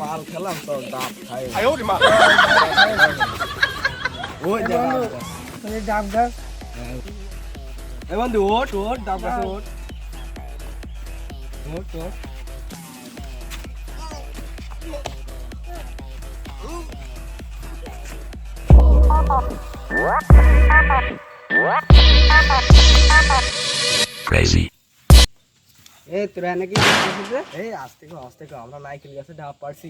মাল খেলাম তো ডাব খাই ওই ডাব গাছ এই বন্ধু ওট ওট ডাব গাছ ওট ওট ওট Crazy. এ তোরা নাকি এই আস্তে কো আস্তে কো আমরা নাইকেল গাছে পারছি।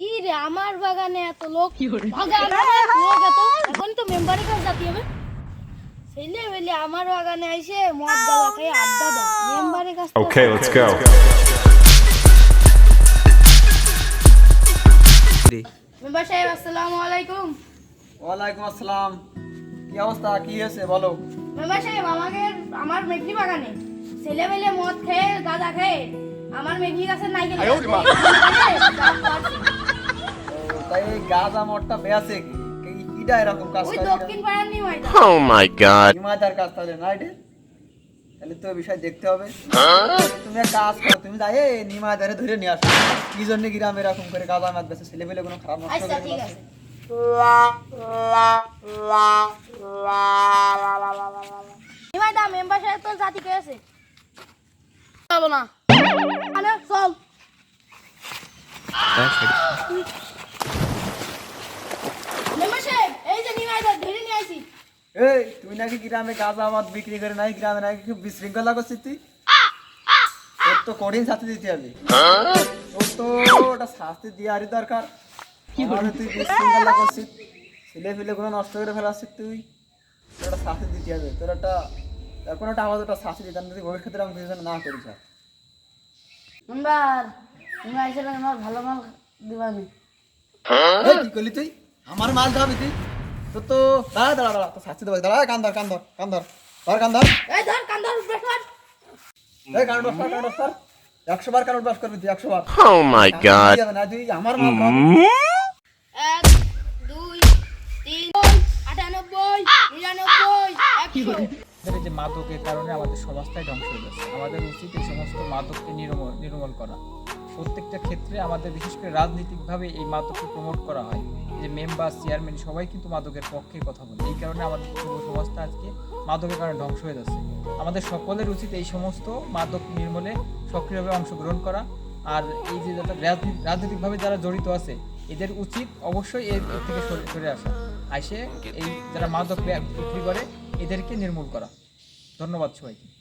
কি রে আমার বাগানে এত লোক? কি এখন তো মেম্বারের কাছে হবে? Okay, let's go. মেম্বার সাহেব আসসালামু আলাইকুম। ওয়ালাইকুম আসসালাম। কি অবস্থা? কি হয়েছে? বলো। মেম্বার সাহেব আমাকে আমার মেঘনি বাগানে ছেলে মদ খেয়ে গাঁজা খেয়ে আমার মেঘনি গাছের নাইকেল তাই গাঁজা মঠটা বেয়াছে কি? কি- এরকম কাজ ওই দক্ষিণ পাড়ার নিমাইদা Oh my god. হিমায়তার কাজ তাহলে না এটা? তাহলে তো বিষয় দেখতে হবে। তুমি এক কাজ করো তুমি যাই এই নিমায়দারে ধরে নিয়ে আসো। কি জন্য গ্রামে এরকম করে গাঁজা মাছ বেছে ছেলে পেলে কোনো খারাপ নষ্ট আচ্ছা ঠিক। আছে। মেম্বার সাহেব তো জাতি করেছে যাব না। আরে চল মেম্বার সাহেব এই যে নিমাইদা ধরে নিয়ে আইছি এই তুই নাকি গ্রামে গাঁজা মাছ বিক্রি করে নাই গ্রামে নাকি খুব বিশৃঙ্খলা করছিস তুই? তোর তো কঠিন শাস্তি দিতে হবে তোর তো ওটা শাস্তি দেওয়ারই দরকার। আমাদের তুই বিশৃঙ্খলা করছিস ছেলে ফেলে গুলো নষ্ট করে ফেলাচ্ছিস তুই। তোর একটা শাস্তি দিতে হবে তোর একটা কোনো একটা আমাদের একটা শাস্তি দিতে হবে ভবিষ্যতে আমি কিছু না করিস আর। মেম্বার তুমি আইসে আমার ভালো মাল দিবানি। কি করলি তুই? আমার মাল খাবি তুই? তোর তো দাঁড়া দাঁড়া দাঁড়া শাস্তি দেবো। দাঁড়া কান ধর কান ধর কান ধর। ধর কান ধর। এই ধর কান্দর বেশার এই কান ধর কান ধর একশো বার কান করবি তুই একশো বার। Oh my god. যাবে না তুই আমার মাল এক দুই তিন আটানব্বই নিরানব্বই একশো। আমাদের এই যে মাদকের কারণে আমাদের সমাজটাই ধ্বংস হয়ে যাচ্ছে আমাদের উচিত এই সমস্ত মাদককে নির্মূল নির্মূল করা। প্রত্যেকটা ক্ষেত্রে আমাদের বিশেষ করে রাজনৈতিকভাবে এই মাদককে প্রমোট করা হয়। যে মেম্বার চেয়ারম্যান সবাই কিন্তু মাদকের পক্ষে কথা বলে। এই কারণে আমাদের যুব সমাজটা আজকে মাদকের কারণে ধ্বংস হয়ে যাচ্ছে। আমাদের সকলের উচিত এই সমস্ত মাদক নির্মূলে সক্রিয়ভাবে অংশগ্রহণ করা। আর এই যে রাজনৈতিকভাবে যারা জড়িত আছে, এদের উচিত অবশ্যই এর থেকে সরে সরে আসা। আসে এই যারা মাদক বিক্রি করে, এদেরকে নির্মূল করা। ধন্যবাদ সবাইকে।